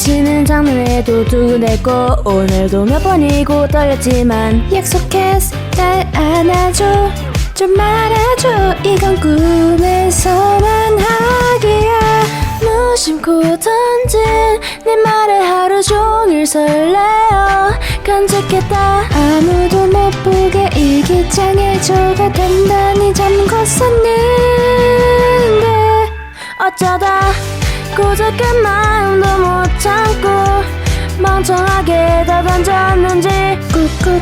외치는 장면에도 두근댔고 오늘도 몇 번이고 떨렸지만 약속했어 날 안아줘. 좀 말아줘. 이건 꿈에서만 하기야. 무심코 던진 네 말에 하루 종일 설레어. 간직했다. 아무도 못 보게 일기장에 적어 단단히 잠궜었는데 어쩌다 고작 그 마음도 못참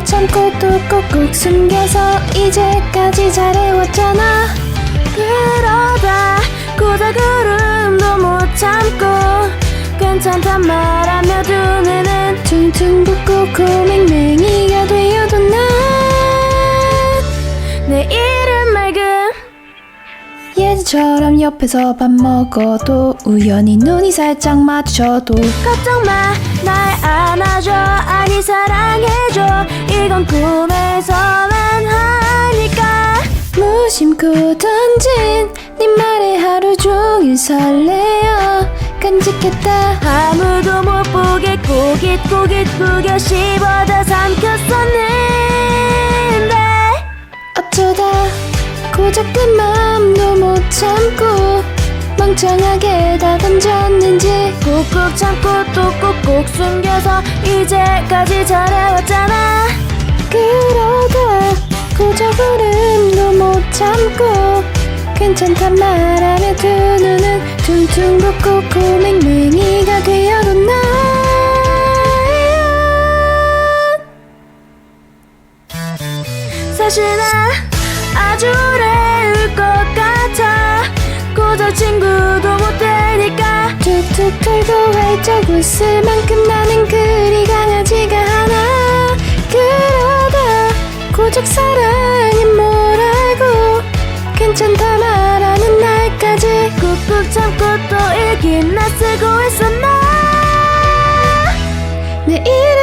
참고 또 꾹꾹 숨겨서 이제까지 잘해왔잖아. 그러다 울음도 못 참고 괜찮단 말하며 두 눈은 퉁퉁 붓고 고맹 예전처럼 옆에서 밥 먹어도 우연히 눈이 살짝 맞춰도 걱정 마 날 안아줘. 아니 사랑해줘. 이건 꿈에서만 하니까. 무심코 던진 네 말에 하루 종일 설레어 간직했다. 아무도 못 보게 꼬깃꼬깃 구겨 씹어다 삼켰었는데. 어쩌다 고작 그 맘도 못 참고 멍청하게 다 던졌는지 꾹꾹 참고 또 꾹꾹 숨겨서 이제까지 잘해왔잖아. 그러다 고작 울음도 못 참고 괜찮단 말하며 두 눈은 퉁퉁 붓고 고맹맹이가 되어도 난 사실 나 툭툭 털고 활짝 웃을 만큼 나는 그리 강하지가 않아. 그러다 고작 사랑이 뭐라고 괜찮다 말하는 날까지 꾹꾹 참고 또 일기 나 쓰고 있었나? 내 이름 맑음